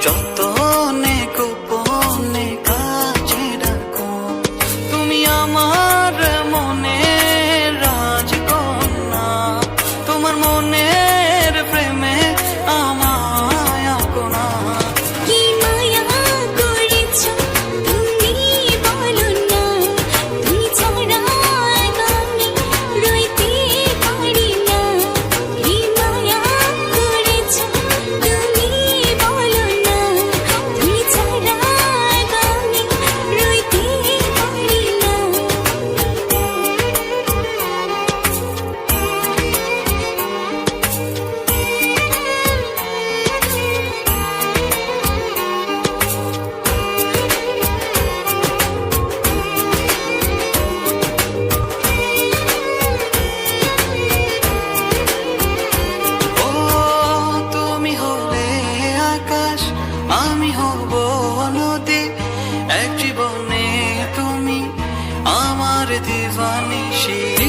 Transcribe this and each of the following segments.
找到 আকাশ আমি হব নদী এক জীবনে তুমি আমার দিবানিশী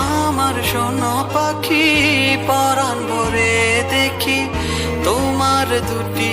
আমার শোনো পাখি পরান ভরে দেখি তোমার দুটি